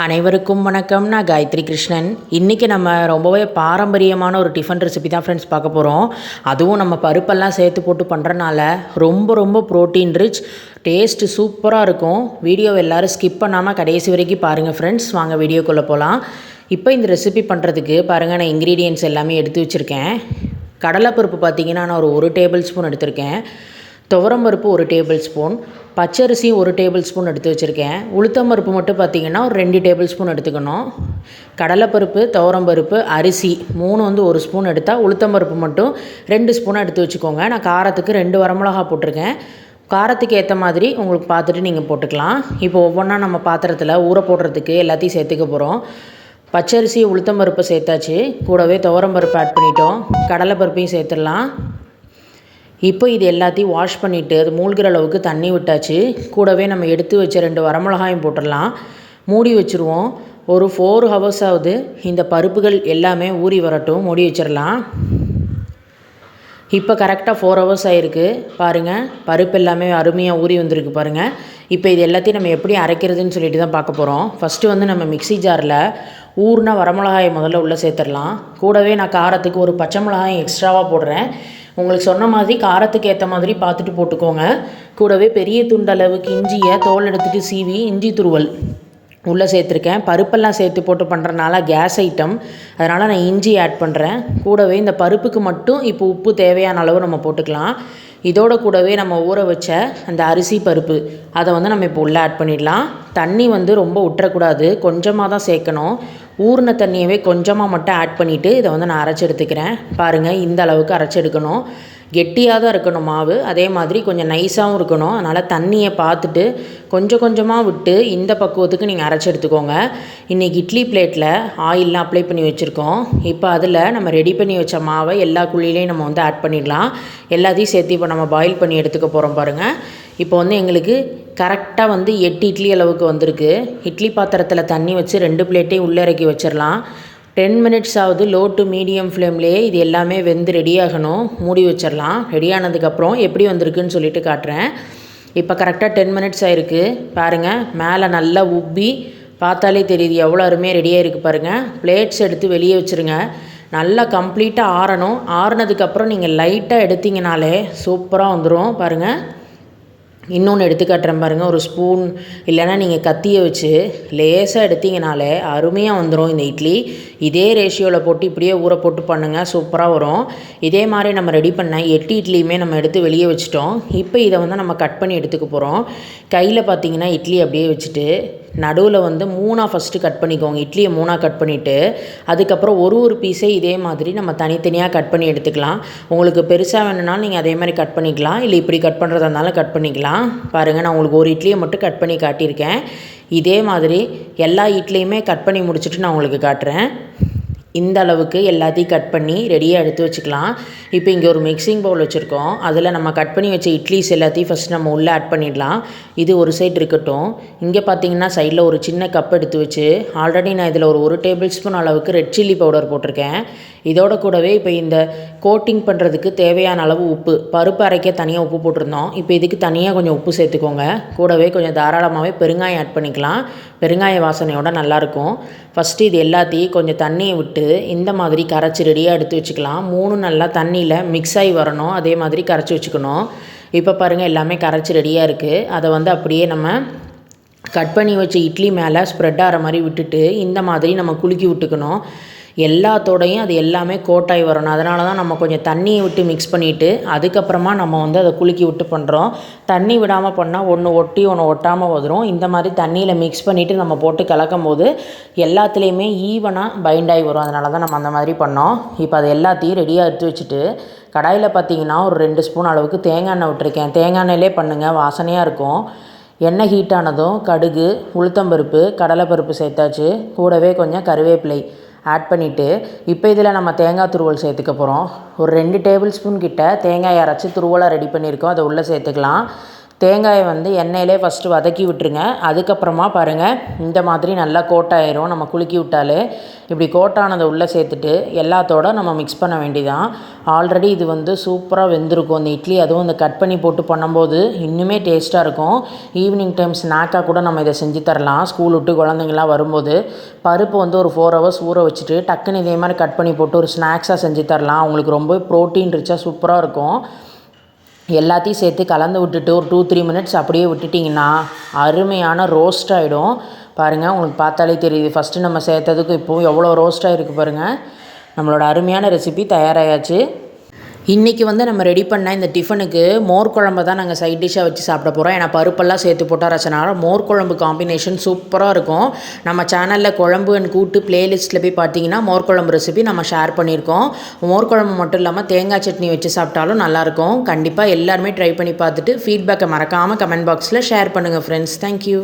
அனைவருக்கும் வணக்கம். நான் காயத்ரி கிருஷ்ணன். இன்றைக்கி நம்ம ரொம்பவே பாரம்பரியமான ஒரு டிஃபன் ரெசிபி தான் ஃப்ரெண்ட்ஸ் பார்க்க போகிறோம் அதுவும் நம்ம பருப்பெல்லாம் சேர்த்து போட்டு பண்ணுறனால ரொம்ப ரொம்ப ப்ரோட்டீன் ரிச் டேஸ்ட்டு சூப்பராக இருக்கும். வீடியோ எல்லோரும் ஸ்கிப் பண்ணாமல் கடைசி வரைக்கும் பாருங்கள் ஃப்ரெண்ட்ஸ் வாங்க வீடியோக்குள்ளே போகலாம் இப்போ இந்த ரெசிபி பண்ணுறதுக்கு பாருங்கள் நான் இன்க்ரீடியன்ட்ஸ் எல்லாமே எடுத்து வச்சுருக்கேன். கடலைப்பருப்பு பார்த்தீங்கன்னா நான் ஒரு ஒரு டேபிள் ஸ்பூன் எடுத்திருக்கேன். துவரம் பருப்பு ஒரு டேபிள் ஸ்பூன் பச்சரிசி ஒரு டேபிள் ஸ்பூன் எடுத்து வச்சுருக்கேன். உளுத்தம்பருப்பு மட்டும் பார்த்திங்கன்னா ஒரு ரெண்டு டேபிள் ஸ்பூன் எடுத்துக்கணும். கடலைப்பருப்பு துவரம் பருப்பு அரிசி மூணு வந்து ஒரு ஸ்பூன் எடுத்தால் உளுத்தம் பருப்பு மட்டும் ரெண்டு ஸ்பூனாக எடுத்து வச்சுக்கோங்க. நான் காரத்துக்கு ரெண்டு வரமிளகா போட்டிருக்கேன். காரத்துக்கு ஏற்ற மாதிரி உங்களுக்கு பார்த்துட்டு நீங்கள் போட்டுக்கலாம். இப்போ ஒவ்வொன்றா நம்ம பாத்திரத்தில் ஊற போடுறதுக்கு எல்லாத்தையும் சேர்த்துக்க போகிறோம் பச்சரிசி உளுத்தம் பருப்பு சேர்த்தாச்சு. கூடவே துவரம் பருப்பு ஆட் பண்ணிட்டோம். கடலைப்பருப்பையும் சேர்த்துடலாம். இப்போ இது எல்லாத்தையும் வாஷ் பண்ணிவிட்டு அது மூழ்கிற அளவுக்கு தண்ணி விட்டாச்சு. கூடவே நம்ம எடுத்து வச்ச ரெண்டு வரமிளகாயும் போட்டுடலாம். மூடி வச்சுருவோம். ஒரு ஃபோர் ஹவர்ஸ் ஆகுது. இந்த பருப்புகள் எல்லாமே ஊறி வரட்டும். மூடி வச்சிடலாம். இப்போ கரெக்டாக ஃபோர் ஹவர்ஸ் ஆகிருக்கு பாருங்கள் பருப்பு எல்லாமே அருமையாக ஊறி வந்திருக்கு பாருங்கள் இப்போ இது எல்லாத்தையும் நம்ம எப்படி அரைக்கிறதுன்னு சொல்லிட்டு தான் பார்க்க போகிறோம் ஃபஸ்ட்டு வந்து நம்ம மிக்சி ஜாரில் ஊர்னா வரமிளகாயை முதல்ல உள்ளே சேர்த்துடலாம். கூடவே நான் காரத்துக்கு ஒரு பச்சை மிளகாயும் எக்ஸ்ட்ராவாக போடுறேன். உங்களுக்கு சொன்ன மாதிரி காரத்துக்கு ஏற்ற மாதிரி பார்த்துட்டு போட்டுக்கோங்க. கூடவே பெரிய துண்டளவுக்கு இஞ்சியை தோல் எடுத்துகிட்டு சீவி இஞ்சி துருவல் உள்ளே சேர்த்துருக்கேன். பருப்பெல்லாம் சேர்த்து போட்டு பண்ணுறனால கேஸ் ஐட்டம் அதனால் நான் இஞ்சி ஆட் பண்ணுறேன் கூடவே இந்த பருப்புக்கு மட்டும் இப்போ உப்பு தேவையான அளவு நம்ம போட்டுக்கலாம். இதோட கூடவே நம்ம ஊற வச்ச அந்த அரிசி பருப்பு அதை வந்து நம்ம இப்போ உள்ளே ஆட் பண்ணிடலாம். தண்ணி வந்து ரொம்ப விட்டுறக்கூடாது கொஞ்சமாக தான் சேர்க்கணும். ஊறின தண்ணியவே கொஞ்சமாக மட்டும் ஆட் பண்ணிவிட்டு இதை வந்து நான் அரைச்சி எடுத்துக்கிறேன். பாருங்கள் இந்த அளவுக்கு அரைச்சி எடுக்கணும். கெட்டியாக தான் இருக்கணும் மாவு. அதே மாதிரி கொஞ்சம் நைஸாகவும் இருக்கணும். அதனால் தண்ணியை பார்த்துட்டு கொஞ்சம் கொஞ்சமாக விட்டு இந்த பக்குவத்துக்கு நீங்கள் அரைச்சி எடுத்துக்கோங்க. இன்றைக்கி இட்லி பிளேட்டில் ஆயிலெலாம் அப்ளை பண்ணி வச்சுருக்கோம். இப்போ அதில் நம்ம ரெடி பண்ணி வச்ச மாவை எல்லா குழியிலையும் நம்ம வந்து ஆட் பண்ணிடலாம். எல்லாத்தையும் சேர்த்து இப்போ நம்ம பாயில் பண்ணி எடுத்துக்க போகிறோம் பாருங்கள் இப்போ வந்து எங்களுக்கு கரெக்டாக வந்து எட்டு இட்லி அளவுக்கு வந்திருக்கு. இட்லி பாத்திரத்தில் தண்ணி வச்சு ரெண்டு பிளேட்டையும் உள்ளே இறக்கி வச்சிடலாம். டென் மினிட்ஸ் ஆகுது லோ டு மீடியம் ஃப்ளேம்லேயே இது எல்லாமே வெந்து ரெடியாகணும் மூடி வச்சிடலாம் ரெடி ஆனதுக்கப்புறம் எப்படி வந்திருக்குன்னு சொல்லிட்டு காட்டுறேன். இப்போ கரெக்டாக டென் மினிட்ஸ் ஆகிருக்கு பாருங்கள் மேலே நல்லா உப்பி பார்த்தாலே தெரியுது எவ்வளோ அருமையாக ரெடியாக இருக்குது பாருங்கள் பிளேட்ஸ் எடுத்து வெளியே வச்சுருங்க. நல்லா கம்ப்ளீட்டாக ஆறணும். ஆறுனதுக்கப்புறம் நீங்கள் லைட்டாக எடுத்திங்கனாலே சூப்பராக வந்துடும் பாருங்கள் இன்னொன்று எடுத்து காட்டுறேன் பாருங்கள் ஒரு ஸ்பூன் இல்லைன்னா நீங்கள் கத்தியை வச்சு லேசாக எடுத்திங்கனாலே அருமையாக வந்துடும் இந்த இட்லி. இதே ரேஷியோவில் போட்டு இப்படியே ஊற போட்டு பண்ணுங்கள் சூப்பராக வரும். இதே மாதிரி நம்ம ரெடி பண்ண எட்டு இட்லியுமே நம்ம எடுத்து வெளியே வச்சுட்டோம். இப்போ இதை வந்து நம்ம கட் பண்ணி எடுத்துக்க போகிறோம் கையில் பார்த்தீங்கன்னா இட்லி அப்படியே வச்சுட்டு நடுவில் வந்து மூணாக ஃபஸ்ட்டு கட் பண்ணிக்கோங்க. இட்லியை மூணாக கட் பண்ணிவிட்டு அதுக்கப்புறம் ஒரு ஒரு பீஸே இதே மாதிரி நம்ம தனித்தனியாக கட் பண்ணி எடுத்துக்கலாம். உங்களுக்கு பெருசாக வேணும்னாலும் நீங்கள் அதே மாதிரி கட் பண்ணிக்கலாம். இல்லை இப்படி கட் பண்ணுறதா இருந்தாலும் கட் பண்ணிக்கலாம். பாருங்கள் நான் உங்களுக்கு ஒரு இட்லியை மட்டும் கட் பண்ணி காட்டியிருக்கேன். இதே மாதிரி எல்லா இட்லியுமே கட் பண்ணி முடிச்சுட்டு நான் உங்களுக்கு காட்டுறேன். இந்த அளவுக்கு எல்லாத்தையும் கட் பண்ணி ரெடியாக எடுத்து வச்சுக்கலாம். இப்போ இங்கே ஒரு மிக்சிங் பவுல் வச்சுருக்கோம். அதில் நம்ம கட் பண்ணி வச்ச இட்லிஸ் எல்லாத்தையும் ஃபஸ்ட் நம்ம உள்ளே ஆட் பண்ணிடலாம். இது ஒரு சைடு இருக்கட்டும். இங்கே பார்த்தீங்கன்னா சைடில் ஒரு சின்ன கப் எடுத்து வச்சு ஆல்ரெடி நான் இதில் ஒரு ஒரு டேபிள் ஸ்பூன் அளவுக்கு ரெட் சில்லி பவுடர் போட்டிருக்கேன். இதோட கூடவே இப்போ இந்த கோட்டிங் பண்ணுறதுக்கு தேவையான அளவு உப்பு. பருப்பு அரைக்க தனியாக உப்பு போட்டிருந்தோம். இப்போ இதுக்கு தனியாக கொஞ்சம் உப்பு சேர்த்துக்கோங்க. கூடவே கொஞ்சம் தாராளமாகவே பெருங்காயம் ஆட் பண்ணிக்கலாம். பெருங்காய வாசனையோட நல்லாயிருக்கும் ஃபஸ்ட்டு இது எல்லாத்தையும் கொஞ்சம் தண்ணியை விட்டு இந்த மாதிரி கரைச்சி ரெடியாக எடுத்து வச்சுக்கலாம். மூணு நல்லா தண்ணியில் மிக்ஸ் ஆகி வரணும். அதே மாதிரி கரைச்சி வச்சுக்கணும். இப்போ பாருங்கள் எல்லாமே கரைச்சி ரெடியாக இருக்குது அதை வந்து அப்படியே நம்ம கட் பண்ணி வச்ச இட்லி மேலே ஸ்ப்ரெட் ஆகிற மாதிரி விட்டுட்டு இந்த மாதிரி நம்ம குலுக்கி விட்டுக்கணும். எல்லாத்தோடையும் அது எல்லாமே கோட்டாகி வரணும் அதனால தான் நம்ம கொஞ்சம் தண்ணியை விட்டு மிக்ஸ் பண்ணிவிட்டு அதுக்கப்புறமா நம்ம வந்து அதை குலுக்கி விட்டு பண்ணுறோம் தண்ணி விடாமல் பண்ணால் ஒன்று ஒட்டி ஒன்று ஒட்டாமல் வந்துடும் இந்த மாதிரி தண்ணியில் மிக்ஸ் பண்ணிவிட்டு நம்ம போட்டு கலக்கும் போது எல்லாத்துலேயுமே ஈவனாக பைண்ட் ஆகி வரும். அதனால தான் நம்ம அந்த மாதிரி பண்ணோம். இப்போ அது எல்லாத்தையும் ரெடியாக எடுத்து வச்சுட்டு கடாயில் பார்த்தீங்கன்னா ஒரு ரெண்டு ஸ்பூன் அளவுக்கு தேங்காய் எண்ணெய் விட்டுருக்கேன். தேங்காய் எண்ணெயிலே பண்ணுங்கள் வாசனையாக இருக்கும். எண்ணெய் ஹீட் ஆனதும் கடுகு உளுத்தம்பருப்பு கடலைப்பருப்பு சேர்த்தாச்சு. கூடவே கொஞ்சம் கருவேப்பிலை. ஆட் பண்ணிவிட்டு இப்போ இதில் நம்ம தேங்காய் துருவல் சேர்த்துக்க போகிறோம் ஒரு ரெண்டு டேபிள் ஸ்பூன் கிட்ட தேங்காய் அரைச்சி துருவலாக ரெடி பண்ணியிருக்கோம். அதை உள்ளே சேர்த்துக்கலாம். தேங்காயை வந்து எண்ணெயிலே ஃபஸ்ட்டு வதக்கி விட்டுருங்க. அதுக்கப்புறமா பாருங்கள் இந்த மாதிரி நல்லா கோட்டாயிரும். நம்ம குலுக்கி விட்டாலே இப்படி கோட்டானதை உள்ளே சேர்த்துட்டு எல்லாத்தோட நம்ம மிக்ஸ் பண்ண வேண்டியதான் ஆல்ரெடி இது வந்து சூப்பராக வெந்திருக்கும். இந்த இட்லி அதுவும் இந்த கட் பண்ணி போட்டு பண்ணும்போது இன்னுமே டேஸ்ட்டாக இருக்கும். ஈவினிங் டைம் ஸ்நாக்காக கூட நம்ம இதை செஞ்சு தரலாம். ஸ்கூல் விட்டு குழந்தைங்களாம் வரும்போது பருப்பு வந்து ஒரு ஃபோர் ஹவர்ஸ் ஊற வச்சுட்டு டக்குன்னு இதே மாதிரி கட் பண்ணி போட்டு ஒரு ஸ்நாக்ஸாக செஞ்சு தரலாம். அவங்களுக்கு ரொம்ப ப்ரோட்டீன் ரிச்சாக சூப்பராக இருக்கும். எல்லாத்தையும் சேர்த்து கலந்து விட்டுட்டு ஒரு டூ த்ரீ மினிட்ஸ் அப்படியே விட்டுட்டிங்கன்னா அருமையான ரோஸ்ட் ஆகிடும் பாருங்கள் உங்களுக்கு பார்த்தாலே தெரியுது. ஃபஸ்ட்டு நம்ம சேர்த்ததுக்கு இப்போது எவ்வளோ ரோஸ்ட் ஆகிருக்கு பாருங்கள் நம்மளோட அருமையான ரெசிபி தயாராகியாச்சு இன்றைக்கி வந்து நம்ம ரெடி பண்ண இந்த டிஃபனுக்கு மோர் குழம்பு தான் நாங்கள் சைட் டிஷ்ஷாக வச்சு சாப்பிட போகிறோம் ஏன்னா பருப்பெல்லாம் சேர்த்து போட்டால் ரசனால மோர் குழம்பு காம்பினேஷன் சூப்பராக இருக்கும். நம்ம சேனலில் குழம்பு அண்ட் கூட்டு பிளேலிஸ்ட்டில் போய் பார்த்தீங்கன்னா மோர் குழம்பு ரெசிபி நம்ம ஷேர் பண்ணியிருக்கோம். மோர் குழம்பு மட்டும் இல்லாமல் தேங்காய் சட்னி வச்சு சாப்பிட்டாலும் நல்லாயிருக்கும். கண்டிப்பாக எல்லாருமே ட்ரை பண்ணி பார்த்துட்டு ஃபீட்பேக்கை மறக்காமல் கமெண்ட் பாக்ஸில் ஷேர் பண்ணுங்கள் ஃப்ரெண்ட்ஸ் தேங்க்யூ